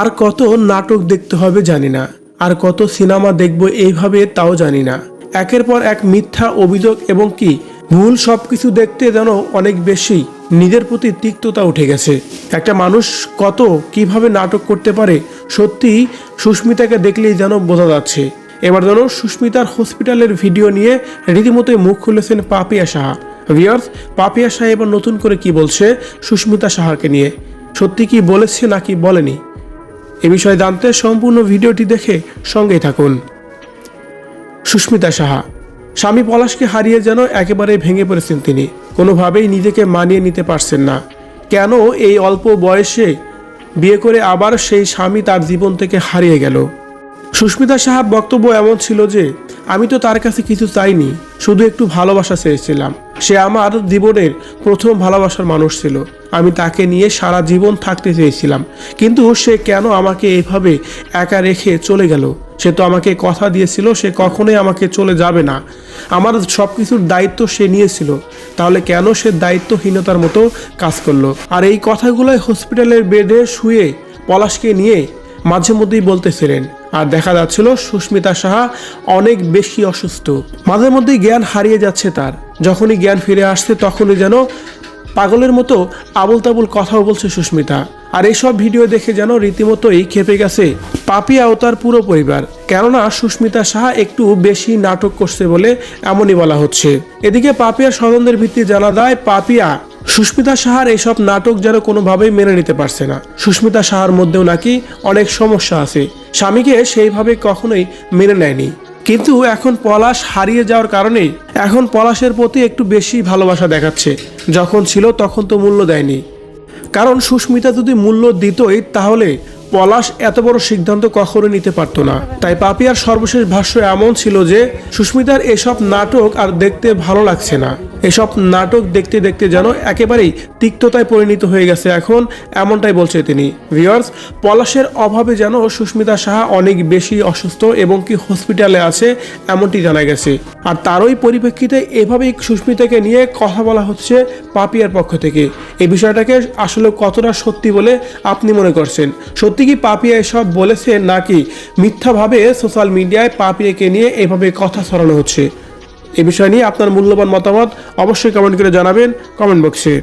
আর কত নাটক দেখতে হবে জানি না, আর কত সিনেমা দেখব এইভাবে তাও জানি না। একের পর এক মিথ্যা অভিযোগ এবং কি ভুল সব কিছু দেখতে যেন অনেক বেশি নিজের প্রতি তিক্ততা উঠে গেছে। একটা মানুষ কত কীভাবে নাটক করতে পারে সত্যি সুস্মিতাকে দেখলেই যেন বোঝা যাচ্ছে। এবার যেন সুস্মিতার হসপিটালের ভিডিও নিয়ে রীতিমতোই মুখ খুলেছেন পাপিয়া সাহা। ভিয়ার্স পাপিয়া সাহা এবার নতুন করে কি বলছে সুস্মিতা সাহাকে নিয়ে? সত্যি কি বলেছে নাকি বলেনি? এ বিষয়ে জানতে সম্পূর্ণ ভিডিওটি দেখে সঙ্গেই থাকুন। সুস্মিতা সাহা, স্বামী পলাশকে হারিয়ে যেন একেবারে ভেঙে পড়েছেন তিনি। কোনোভাবেই নিজেকে মানিয়ে নিতে পারছেন না। কেন এই অল্প বয়সে বিয়ে করে আবার সেই স্বামী তার জীবন থেকে হারিয়ে গেল? সুস্মিতা সাহার বক্তব্য এমন ছিল যে, আমি তো তার কাছে কিছু চাইনি, শুধু একটু ভালোবাসা চেয়েছিলাম। সে আমার জীবনের প্রথম ভালোবাসার মানুষ ছিল। আমি তাকে নিয়ে সারা জীবন থাকতে চেয়েছিলাম। কিন্তু সে কেন আমাকে এভাবে একা রেখে চলে গেল? সে তো আমাকে কথা দিয়েছিল, সে কখনোই আমাকে চলে যাবে না। আমার সব কিছুর দায়িত্ব সে নিয়েছিল। তাহলে কেন সে দায়িত্বহীনতার মতো কাজ করল? আর এই কথাগুলোই হসপিটালের বেডে শুয়ে পলাশকে নিয়ে মাঝে মধ্যেই বলতেছিলেন। আর দেখা যাচ্ছিল সুস্মিতা সাহা অনেক বেশি অসুস্থ। মাঝে মধ্যেই জ্ঞান হারিয়ে যাচ্ছে তার। যখনই জ্ঞান ফিরে আসছে, তখনই যেন পাগলের মতো আবল তাবল কথাও বলছে সুস্মিতা। আর এইসব ভিডিও দেখে যেন রীতিমতোই খেপে গেছে পাপিয়া ও তার পুরো পরিবার। কেননা সুস্মিতা সাহা একটু বেশি নাটক করছে বলে এমনই বলা হচ্ছে। এদিকে পাপিয়ার স্বজনদের ভিত্তি জানা যায় পাপিয়া সুস্মিতা সাহার এইসব নাটক যেন কোনোভাবেই মেনে নিতে পারছে না। সুস্মিতা সাহার মধ্যেও নাকি অনেক সমস্যা আছে। স্বামীকে সেইভাবে কখনোই মেনে নেয়নি। কিন্তু এখন পলাশ হারিয়ে যাওয়ার কারণে এখন পলাশের প্রতি একটু বেশি ভালোবাসা দেখাচ্ছে। যখন ছিল তখন তো মূল্য দেয়নি। কারণ সুস্মিতা যদি মূল্য দিতই, তাহলে পলাশ এত বড় সিদ্ধান্ত কখনো নিতে পারতো না। তাই পাপিয়ার সর্বশেষ ভাষ্য এমন ছিল যে, সুস্মিতার এসব নাটক আর দেখতে ভালো লাগছে না। এসব নাটক দেখতে দেখতে যেন একেবারেই তিক্ততায় পরিণত হয়ে গেছে এখন, এমনটাই বলছে তিনি। ভিওয়ার্স পলাশের অভাবে যেন সুস্মিতা সাহা অনেক বেশি অসুস্থ এবং কি হসপিটালে আছে, এমনটি জানা গেছে। আর তারই পরিপ্রেক্ষিতে এভাবেই সুস্মিতাকে নিয়ে কথা বলা হচ্ছে পাপিয়ার পক্ষ থেকে। এই বিষয়টাকে আসলে কতটা সত্যি বলে আপনি মনে করছেন? সত্যি পাপিয়া এসব বলেছে নাকি মিথ্যাভাবে সোশ্যাল মিডিয়ায় পাপিয়াকে নিয়ে এভাবে কথা ছড়ানো হচ্ছে। এ বিষয় নিয়ে আপনার মূল্যবান মতামত অবশ্যই কমেন্ট করে জানাবেন কমেন্ট বক্সে